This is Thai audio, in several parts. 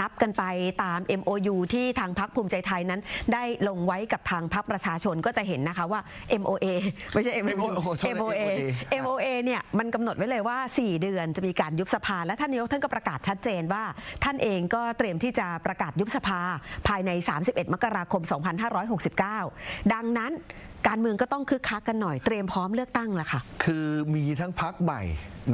นับกันไปตาม MOU ที่ทางพักภูมิใจไทยนั้น ได้ลงไว้กับทางพักประชาชนก็จะเห็นนะคะว่า MOA ไม่ใช่ MOU MOA โทษนะ MOA MOA MOA เนี่ยมันกำหนดไว้เลยว่า 4 เดือนจะมีการยุบสภา และท่านนายกท่านก็ประกาศชัดเจนว่า ท่านเองก็เตรียมที่จะประกาศยุบสภาภายใน 31 มกราคม 2569 ดังนั้น การเมืองก็ต้องคึกคักกันหน่อยเตรียมพร้อมเลือกตั้งละค่ะ คือมีทั้งพักใหม่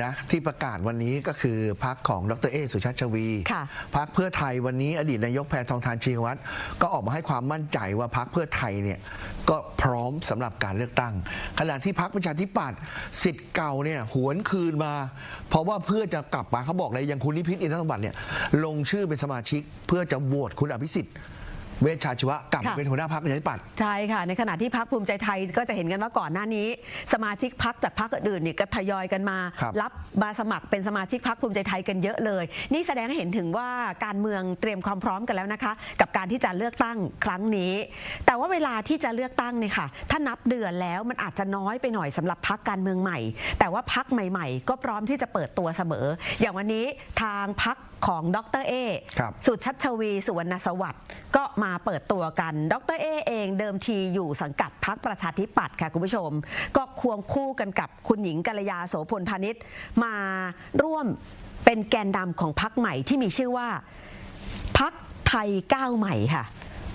นะที่ประกาศวันนี้ก็คือพักของดรเอสุชาติชวีค่ะพักเพื่อไทยวันนี้อดีตนายกแพทองทานชินวัตรก็ออกมาให้ความมั่นใจว่าพักเพื่อไทยเนี่ยก็พร้อมสำหรับการเลือกตั้ง ขณะที่พักประชาธิปัตย์สิทธิ์เก่าเนี่ยหวนคืนมา เพราะว่าเพื่อจะกลับมาเขาบอกเลยอย่างคุณนิพิษอินทรสมบัติเนี่ยลงชื่อเป็นสมาชิก เพื่อจะโหวตคุณอภิสิทธิ์ เวชชาชีวะกลับมาค่ะ เป็นหัวหน้าพักประชาธิปัตย์ ใช่ค่ะ ในขณะที่พักภูมิใจไทยก็จะเห็นกันว่าก่อนหน้านี้ สมาชิกพักจากพักอื่นๆเนี่ยก็ทยอยกันมาครับบมาสมัครเป็นสมาชิกพักภูมิใจไทยกันเยอะเลย นี่แสดงให้เห็นถึงว่าการเมืองเตรียมความพร้อมกันแล้วนะคะ กับการที่จะเลือกตั้งครั้งนี้ แต่ว่าเวลาที่จะเลือกตั้งเนี่ยค่ะ ถ้านับเดือนแล้วมันอาจจะน้อยไปหน่อยสำหรับพักการเมืองใหม่ แต่ว่าพักใหม่ ๆ ก็พร้อมที่จะเปิดตัวเสมอ อย่างวันนี้ทางพักของดรเอครับ สุชัชวีสุวรรณสวัสดิ์ก็มาาเปิดตัวกัน ดรเอเองเดิมทีอยู่สังกัดพักประชาธิปัตย์ค่ะคุณผู้ชม ก็ควงคู่กันกับคุณหญิงกัลยาโสพลพาณิชย์มาร่วมเป็นแกนนำของพักใหม่ที่มีชื่อว่าพักไทยก้าวใหม่ค่ะ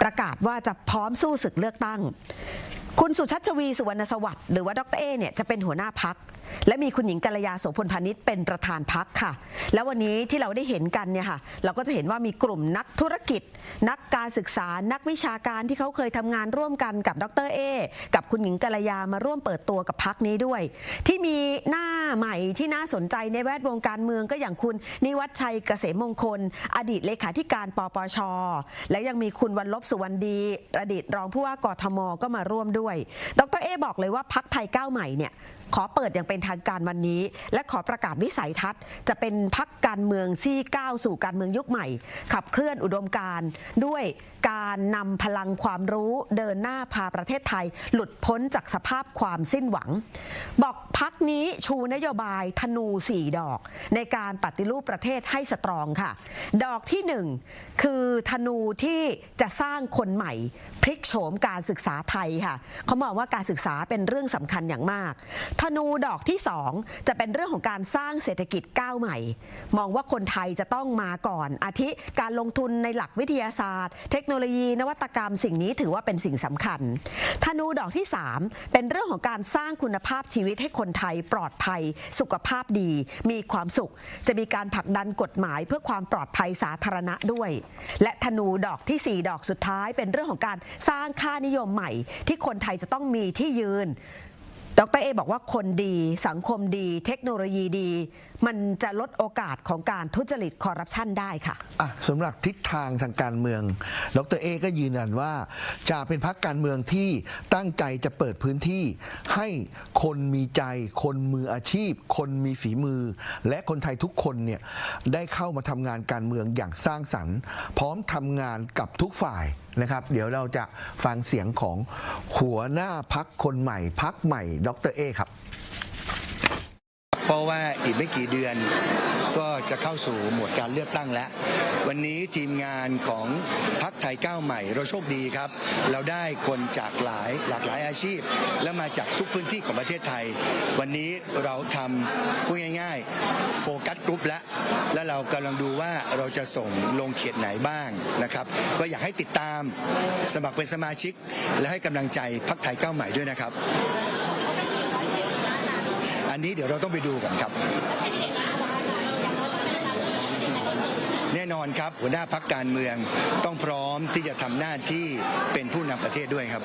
ประกาศว่าจะพร้อมสู้ศึกเลือกตั้ง คุณสุชัชวีสุวรรณสวัสดิ์หรือว่าดรเอเนี่ยจะเป็นหัวหน้าพัก และมีคุณหญิงกัลยาโสพลพาณิชย์เป็นประธานพักค่ะ แล้ววันนี้ที่เราได้เห็นกันเนี่ยค่ะ เราก็จะเห็นว่ามีกลุ่มนักธุรกิจ นักการศึกษา นักวิชาการที่เขาเคยทำงานร่วมกันกับดรเอกับคุณหญิงกัลยามาร่วมเปิดตัวกับพักนี้ด้วย ที่มีหน้าใหม่ที่น่าสนใจในแวดวงการเมืองก็อย่างคุณนิวัฒชัยเกษมมงคล อดีตเลขาธิการปปช และยังมีคุณวันลบสุวรรณดี อดีตรองผู้ว่ากทมก็มาร่วมด้วย ดรเอบอกเลยว่าพักไทยก้าวใหม่เนี่ยขอเปิดอย่างเป็นทางการวันนี้ และขอประกาศวิสัยทัศน์ จะเป็นพักการเมืองที่ก้าวสู่การเมืองยุคใหม่ ขับเคลื่อนอุดมการณ์ด้วยการนำพลังความรู้เดินหน้าพาประเทศไทย หลุดพ้นจากสภาพความสิ้นหวัง บอกพักนี้ชูนโยบายธนู4ดอก ในการปฏิรูปประเทศให้สตรองค่ะ ดอกที่1คือธนูที่จะสร้างคนใหม่พลิกโฉมการศึกษาไทยค่ะเขามองว่าการศึกษาเป็นเรื่องสำคัญอย่างมาก ธนูดอกที่ 2 จะเป็นเรื่องของการสร้างเศรษฐกิจก้าวใหม่ มองว่าคนไทยจะต้องมาก่อน อาทิการลงทุนในหลักวิทยาศาสตร์ เทคโนโลยี นวัตกรรม สิ่งนี้ถือว่าเป็นสิ่งสำคัญธนูดอกที่ 3 เป็นเรื่องของการสร้างคุณภาพชีวิตให้คนไทยปลอดภัย สุขภาพดี มีความสุข จะมีการผลักดันกฎหมายเพื่อความปลอดภัยสาธารณะด้วย และธนูดอกทีสี่4 ดอกสุดท้าย เป็นเรื่องของการสร้างค่านิยมใหม่ ที่คนไทยจะต้องมีที่ยืน ดรเอบอกว่าคนดีสังคมดี เทคโนโลยีดี มันจะลดโอกาสของการทุจริตคอร์รัปชันได้ค่ะอะสำหรับทิศทางทางการเมือง ดรเอก็ยืนยันว่า จะเป็นพักการเมืองที่ตั้งใจจะเปิดพื้นที่ ให้คนมีใจ คนมืออาชีพ คนมีฝีมือ และคนไทยทุกคนเนี่ยได้เข้ามาทำงานการเมืองอย่างสร้างสรรค์ พร้อมทำงานกับทุกฝ่าย นะครับ เดี๋ยวเราจะฟังเสียงของหัวหน้าพักคนใหม่ พักใหม่ ดรเอครับ เพราะว่าอีกไม่กี่เดือน ก็จะเข้าสู่หมวดการเลือกตั้งแล้ว วันนี้ทีมงานของพักไทยก้าวใหม่ เราโชคดีครับ เราได้คนจากหลายหลากหลายอาชีพ และมาจากทุกพื้นที่ของประเทศไทย วันนี้เราทำพูดง่ายๆโฟกัสกรุ๊ปแล้วแล้วเรากำลังดูว่าเราจะส่งลงเขียนไหนบ้างนะครับ ก็อยากให้ติดตามสมัครเป็นสมาชิก และให้กำลังใจพักไทยก้าวใหม่ด้วยนะครับ อันนี้เดี๋ยวเราต้องไปดูกันครับ แน่น อนครับ หัวหน้าพักการเมืองต้องพร้อมที่จะทำหน้าที่เป็นผู้นำประเทศด้วยครับ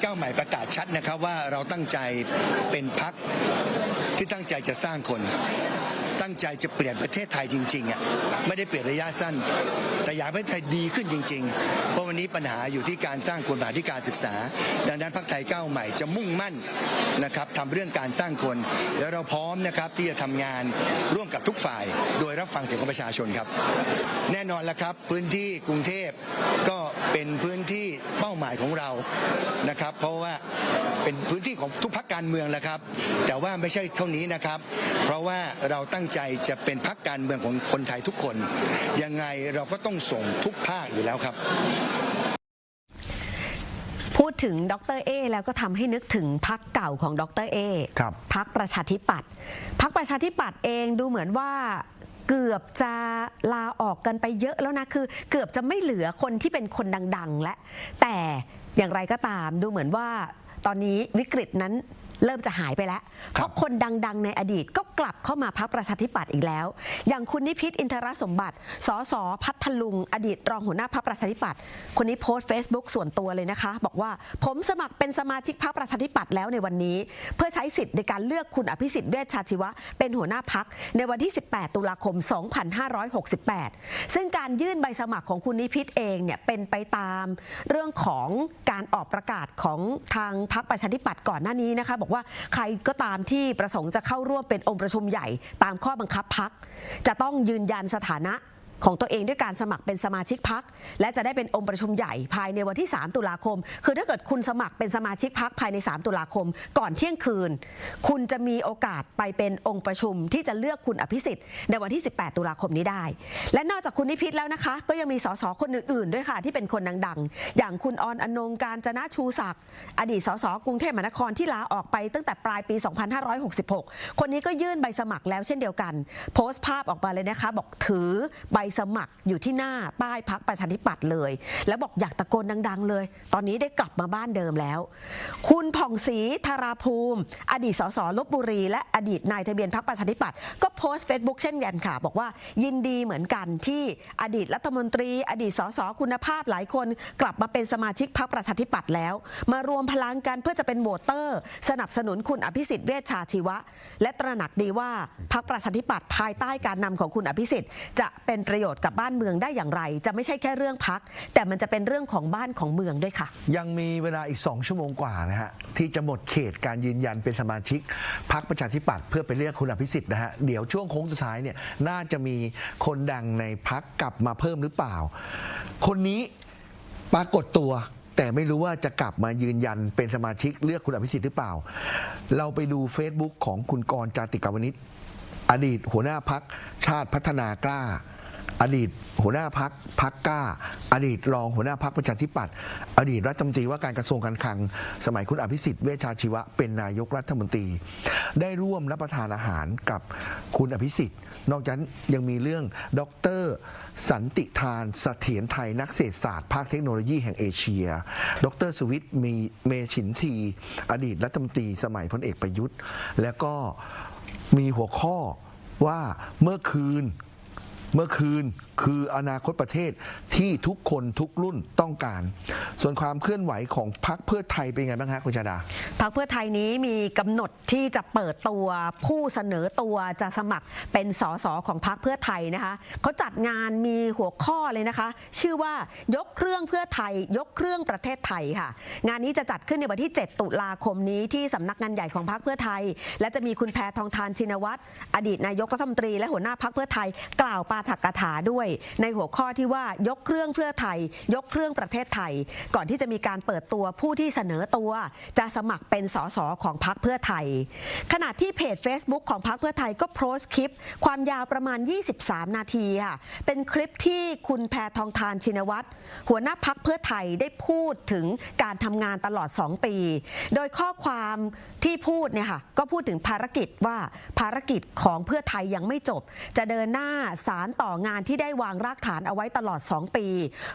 เก้าวใหม่ประกาศชัดนะครับว่าเราตั้งใจเป็นพักที่ตั้งใจจะสร้างคน ตั้งใจจะเปลี่ยนประเทศไทยจริงๆอะไม่ได้เปลี่ยนระยะสั้น แต่อยากให้ประเทศไทยดีขึ้นจริง ๆ เพราะวันนี้ปัญหาอยู่ที่การสร้างคนผ่าที่การศึกษา ดังนั้นพักไทยก้าวใหม่จะมุ่งมั่นนะครับทำเรื่องการสร้างคน แล้วเราพร้อมนะครับที่จะทำงานร่วมกับทุกฝ่าย โดยรับฟังเสียงของประชาชนครับ แน่นอนแล้วครับพื้นที่กรุงเทพก็เป็นพื้นที่เป้าหมายของเรานะครับเพราะว่าเป็นพื้นที่ของทุกพักการเมืองแหละครับ แต่ว่าไม่ใช่เท่านี้นะครับ เพราะว่าเราตั้งใจจะเป็นพักการเมืองของคนไทยทุกคน ยังไงเราก็ต้องส่งทุกภาคอยู่แล้วครับพูดถึงดรเอแล้วก็ทำให้นึกถึงพักเก่าของดรเอครับพักประชาธิปัตย์พักประชาธิปัตย์เองดูเหมือนว่าเกือบจะลาออกกันไปเยอะแล้วนะคือ เกือบจะไม่เหลือคนที่เป็นคนดัง ๆ และแต่ อย่างไรก็ตามดูเหมือนว่าตอนนี้วิกฤตนั้น เริ่มจะหายไปแล้ว เพราะคนดังๆ ในอดีตก็กลับเข้ามาพักประชาธิปัตย์อีกแล้ว อย่างคุณนิพิษอินทรสมบัติ สสพัทลุง อดีตรองหัวหน้าพักประชาธิปัตย์ คนนี้โพสต์ Facebook ส่วนตัวเลยนะคะ บอกว่าผมสมัครเป็นสมาชิกพักประชาธิปัตย์แล้วในวันนี้ เพื่อใช้สิทธิ์ในการเลือกคุณอภิสิทธิ์เวชชาชีวะ เป็นหัวหน้าพักในวันที่ 18 ตุลาคม 2568 ซึ่งการยื่นใบสมัครของคุณนิพิษเองเนี่ยเป็นไปตามเรื่องของการออกประกาศของทางพักประชาธิปัตย์ก่อนหน้านี้นะคะบอกว่าใครก็ตามที่ประสงค์จะเข้าร่วมเป็นองค์ประชุมใหญ่ ตามข้อบังคับพักจะต้องยืนยันสถานะ ของตัวเองด้วยการสมัครเป็นสมาชิกพัก และจะได้เป็นองค์ประชุมใหญ่ภายในวันที่ 3 ตุลาคม คือถ้าเกิดคุณสมัครเป็นสมาชิกพักภายใน 3 ตุลาคม ก่อนเที่ยงคืน คุณจะมีโอกาสไปเป็นองค์ประชุมที่จะเลือกคุณอภิสิทธิ์ในวันที่ 18 ตุลาคมนี้ได้ และนอกจากคุณนิพิษแล้วนะคะ ก็ยังมีสสคนอื่นๆ ด้วยค่ะที่เป็นคนดังๆ อย่างคุณออนอนงการจนะชูศักดิ์อดีตสสกรุงเทพมหานครที่ลาออกไปตั้งแต่ปลายปี 2566 คนนี้ก็ยื่นใบสมัครแล้วเช่นเดียวกัน โพสต์ภาพออกมาเลยนะคะ บอกถือใบสมัครอยู่ที่หน้าป้ายพักประชาธิปัตย์เลย แล้วบอกอยากตะโกนดัง ๆ เลย ตอนนี้ได้กลับมาบ้านเดิมแล้ว คุณผ่องศรีธาราภูมิ อดีตสสลบบุรี และอดีตนายทะเบียนพักประชาธิปัตย์ก็โพสต์ Facebook เช่นกันค่ะ บอกว่ายินดีเหมือนกันที่อดีตรัฐมนตรี อดีตสสคุณภาพหลายคนกลับมาเป็นสมาชิกพักประชาธิปัตย์แล้ว มารวมพลังกันเพื่อจะเป็นโหวตเตอร์ สนับสนุนคุณอภิสิทธิ์เวชชาชีวะ และตระหนักดีว่าพักประชาธิปัตย์ภายใต้การนำของคุณอภิสิทธิ์จะเป็นประโยชน์กับบ้านเมืองได้อย่างไร จะไม่ใช่แค่เรื่องพัก แต่มันจะเป็นเรื่องของบ้านของเมืองด้วยค่ะ ยังมีเวลาอีก 2 ชั่วโมงกว่านะฮะที่จะหมดเขตการยืนยันเป็นสมาชิกพักประชาธิปัตย์เพื่อไปเลือกคุณอภิสิทธิ์นะฮะเดี๋ยวช่วงโค้งสุดท้ายเนี่ยน่าจะมีคนดังในพักกลับมาเพิ่มหรือเปล่า คนนี้ปรากฏตัวแต่ไม่รู้ว่าจะกลับมายืนยันเป็นสมาชิกเลือกคุณอภิสิทธิ์หรือเปล่า เราไปดู Facebook ของคุณกรณ์จาติกาวนิชอดีตหัวหน้าพักชาติพัฒนากล้า อดีตหัวหน้าพักพักกล้า อดีตรองหัวหน้าพักประชาธิปัตย์อดีตรัฐมนตรีว่าการกระทรวงการคลัง สมัยคุณอภิสิทธิ์เวชชาชีวะเป็นนายกรัฐมนตรี ได้ร่วมรับประทานอาหารกับคุณอภิสิทธิ์ นอกจากยังมีเรื่องดร สันติทานเสถียรไทยนักเศรษฐศาสตร์ภาคเทคโนโลยีแห่งเอเชีย ดรสุวิทย์มีเมฉินที อดีตรัฐมนตรีสมัยพลเอกประยุทธ์ แล้วก็มีหัวข้อว่าเมื่อคืน เมื่อคืนคืออนาคตประเทศที่ทุกคนทุกรุ่นต้องการ ส่วนความเคลื่อนไหวของพรรคเพื่อไทยเป็นไงบ้างฮะคุณชาดาพักเพื่อไทยนี้มีกำหนดที่จะเปิดตัวผู้เสนอตัวจะสมัครเป็นสสของพักเพื่อไทยนะคะเขาจัดงานมีหัวข้อเลยนะคะ ชื่อว่ายกเครื่องเพื่อไทย ยกเครื่องประเทศไทยค่ะ งานนี้จะจัดขึ้นในวันที่ 7 ตุลาคมนี้ที่สำนักงานใหญ่ของพักเพื่อไทย และจะมีคุณแพทองทานชินวัตรอดีตนายกรัฐมนตรีและหัวหน้าพักเพื่อไทยกล่าวปาฐกถาด้วย ในหัวข้อที่ว่ายกเครื่องเพื่อไทย ยกเครื่องประเทศไทย ก่อนที่จะมีการเปิดตัวผู้ที่เสนอตัว จะสมัครเป็นสสของพักเพื่อไทย ขณะที่เพจ Facebook ของพักเพื่อไทยก็โพสต์คลิป ความยาวประมาณ 23 นาทีค่ะเป็นคลิปที่คุณแพทองทานชินวัตรหัวหน้าพักเพื่อไทยได้พูดถึงการทำงานตลอด 2 ปี โดยข้อความที่พูดเนี่ยค่ะก็พูดถึงภารกิจว่าภารกิจของเพื่อไทยยังไม่จบ จะเดินหน้าสารต่องานที่ได้วางรากฐานเอาไว้ตลอด 2 ปี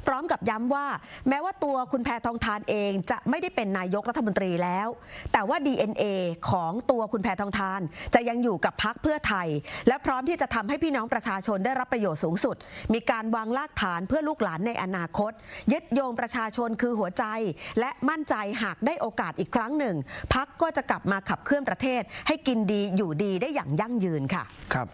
พร้อมกับย้ำว่า แม้ว่าตัวคุณแพทองทานเองจะไม่ได้เป็นนายกรัฐมนตรีแล้ว แต่ว่า DNA ของตัวคุณแพทองทาน จะยังอยู่กับพักเพื่อไทย และพร้อมที่จะทำให้พี่น้องประชาชนได้รับประโยชน์สูงสุด มีการวางรากฐานเพื่อลูกหลานในอนาคต ยึดโยงประชาชนคือหัวใจ และมั่นใจหากได้โอกาสอีกครั้งหนึ่งพักก็จะกลับมาขับเคลื่อนประเทศ ให้กินดีอยู่ดีได้อย่างยั่งยืนค่ะ ครับ